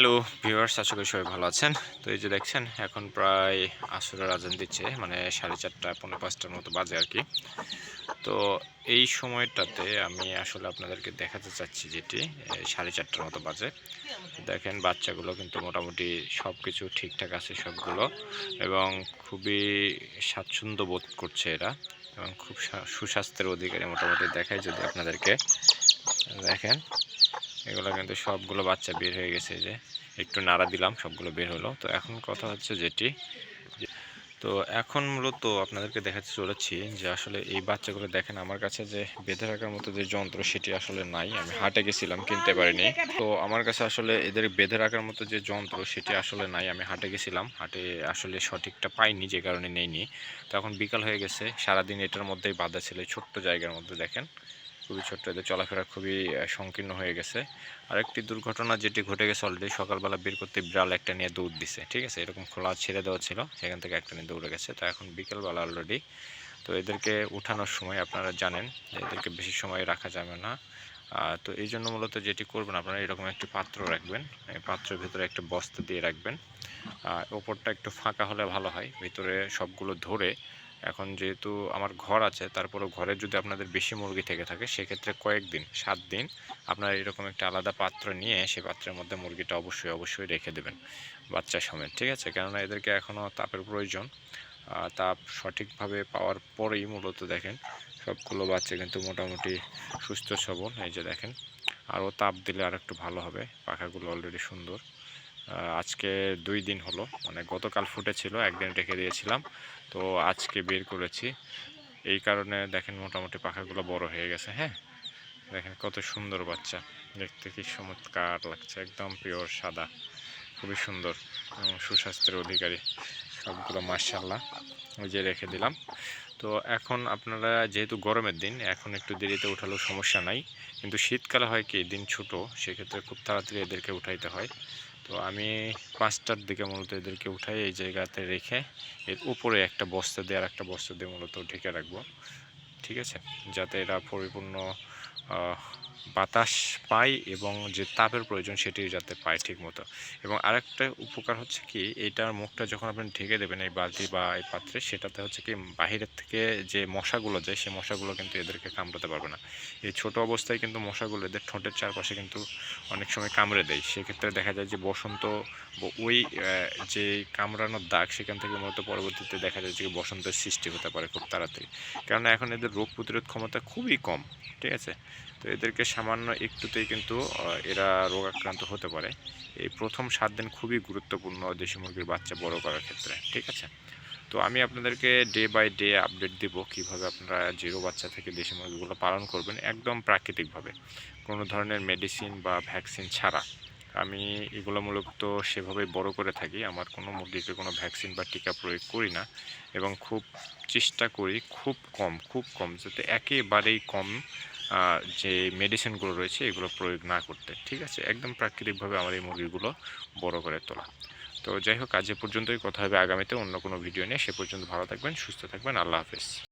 Hello viewers আশা করি সবাই ভালো আছেন। তো এই যে দেখছেন, এখন প্রায় আসরের আজান দিচ্ছে মানে সাড়ে চারটা পনেরো পাঁচটার মতো বাজে আর কি। তো এই সময়টাতে আমি আসলে আপনাদেরকে দেখাতে চাচ্ছি যেটি সাড়ে চারটার মতো বাজে। দেখেন, বাচ্চাগুলো কিন্তু মোটামুটি সব কিছু ঠিকঠাক আছে সবগুলো, এবং খুবই স্বাচ্ছন্দ্য বোধ করছে এরা, এবং খুব সুস্বাস্থ্যের অধিকারী মোটামুটি দেখায় যদি আপনাদেরকে। দেখেন এগুলো কিন্তু সবগুলো বাচ্চা বের হয়ে গেছে যে। একটু নাড়া দিলাম, সবগুলো বের হলো। তো এখন কথা হচ্ছে যেটি তো এখন মূলত আপনাদেরকে দেখাতে চলেছি যে আসলে এই বাচ্চাগুলো দেখেন আমার কাছে যে বেঁধে রাখার মতো যে যন্ত্র সেটি আসলে নাই। আমি হাটে গেছিলাম, কিনতে পারিনি। তো আমার কাছে আসলে এদের বেঁধে রাখার মতো যে যন্ত্র সেটি আসলে নাই। আমি হাটে গেছিলাম, হাটে আসলে সঠিকটা পাইনি, যে কারণে নেইনি। তো এখন বিকাল হয়ে গেছে, সারাদিন এটার মধ্যেই বাঁধা ছিল ছোট্ট জায়গার মধ্যে দেখেন। খুবই ছোট্ট, এদের চলাফেরা খুবই সংকীর্ণ হয়ে গেছে। আরেকটি দুর্ঘটনা যেটি ঘটে গেছে অলরেডি সকালবেলা বের করতে বিড়াল একটা নিয়ে দৌড় দিছে, ঠিক আছে? এরকম খোলা ছেড়ে দেওয়া ছিল, সেখান থেকে একটা নিয়ে দৌড়ে গেছে। তো এখন বিকেলবেলা অলরেডি তো এদেরকে উঠানোর সময় আপনারা জানেন এদেরকে বেশি সময় রাখা যাবে না। তো এই জন্য মূলত যেটি করবেন আপনারা, এরকম একটি পাত্র রাখবেন। এই পাত্রের ভিতরে একটা বস্তা দিয়ে রাখবেন। ওপরটা একটু ফাঁকা হলে ভালো হয়, ভিতরে সবগুলো ধরে এখন যেহেতু আমার ঘর আছে তারপরে ঘরে যদি আপনাদের বেশি মুরগি থেকে থাকে, সেক্ষেত্রে কয়েকদিন সাত দিন আপনারা এরকম একটা আলাদা পাত্র নিয়ে সেই পাত্রের মধ্যে মুরগিটা অবশ্যই অবশ্যই রেখে দেবেন বাচ্চা সমেত, ঠিক আছে? কেননা এদেরকে এখনও তাপের প্রয়োজন। তাপ সঠিকভাবে পাওয়ার পরেই মূলত দেখেন সবগুলো বাচ্চা কিন্তু মোটামুটি সুস্থ সবল, এই যে দেখেন। আরও তাপ দিলে আর একটু ভালো হবে, পাখাগুলো অলরেডি সুন্দর। আজকে দুই দিন হলো। মানে গতকাল ফুটেছিল একদিন রেখে দিয়েছিলাম। তো আজকে বের করেছি। এই কারণে দেখেন মোটামুটি পাখাগুলো বড় হয়ে গেছে হ্যাঁ? দেখেন কত সুন্দর বাচ্চা। দেখতে কি চমৎকার লাগছে, একদম পিওর সাদা। খুবই সুন্দর সুস্বাস্থ্যের অধিকারী সবগুলো মার্শাল্লাহ ওই যে রেখে দিলাম। তো এখন আপনারা, যেহেতু গরমের দিন, এখন একটু দেরিতে উঠালেও সমস্যা নাই। কিন্তু শীতকালে হয় কি, দিন ছোটো, সেক্ষেত্রে খুব তাড়াতাড়ি এদেরকে উঠাইতে হয়। তো আমি পাঁচটার দিকে মূলত এদেরকে উঠাই, এই জায়গাতে রেখে এর উপরে একটা বস্তা দিয়ে আর একটা বস্তা দিয়ে মূলত ঢেকে রাখব। ঠিক আছে? যাতে এরা পরিপূর্ণ বাতাস পায় এবং যে তাপের প্রয়োজন সেটি যাতে পায় ঠিক মতো এবং আরেকটা উপকার হচ্ছে কি এইটার মুখটা যখন আপনি ঢেকে দেবেন এই বালতি বা এই পাত্রে, সেটাতে হচ্ছে কি বাহিরের থেকে যে মশাগুলো যায়, সেই মশাগুলো কিন্তু এদেরকে কামড়াতে পারবে না। এই ছোট অবস্থায় কিন্তু মশাগুলো এদের ঠোঁটের চারপাশে কিন্তু অনেক সময় কামড়ে দেয়। সেক্ষেত্রে দেখা যায় যে বসন্ত ওই যে কামড়ানোর দাগ সেখান থেকে মূলত পরবর্তীতে দেখা যায় যে বসন্তের সৃষ্টি হতে পারে খুব তাড়াতাড়ি। কেননা এখন এদের রোগ প্রতিরোধ ক্ষমতা খুবই কম, ঠিক আছে? তো এদেরকে সামান্য একটুতেই কিন্তু এরা রোগাক্রান্ত হতে পারে। এই প্রথম সাত দিন খুবই গুরুত্বপূর্ণ দেশি মুরগির বাচ্চা বড় করার ক্ষেত্রে, ঠিক আছে? তো আমি আপনাদেরকে ডে বাই ডে আপডেট দিব কীভাবে আপনারা জিরো বাচ্চা থেকে দেশি মুরগিগুলো পালন করবেন একদম প্রাকৃতিকভাবে। কোনো ধরনের মেডিসিন বা ভ্যাকসিন ছাড়া। আমি এগুলো মূলত সেভাবেই বড় করে থাকি। আমার কোনো মুরগিকে কোনো ভ্যাকসিন বা টিকা প্রয়োগ করি না এবং খুব চেষ্টা করি খুব কম খুব কম, যাতে একেবারেই কম যে মেডিসিনগুলো রয়েছে, এগুলো প্রয়োগ না করতে। ঠিক আছে? একদম প্রাকৃতিকভাবে আমার এই মুরগিগুলো বড় করে তোলা। তো যাই হোক, আজ পর্যন্তই। কথা হবে আগামীতে অন্য কোনো ভিডিও নিয়ে। সে পর্যন্ত ভালো থাকবেন, সুস্থ থাকবেন। আল্লাহ হাফেজ।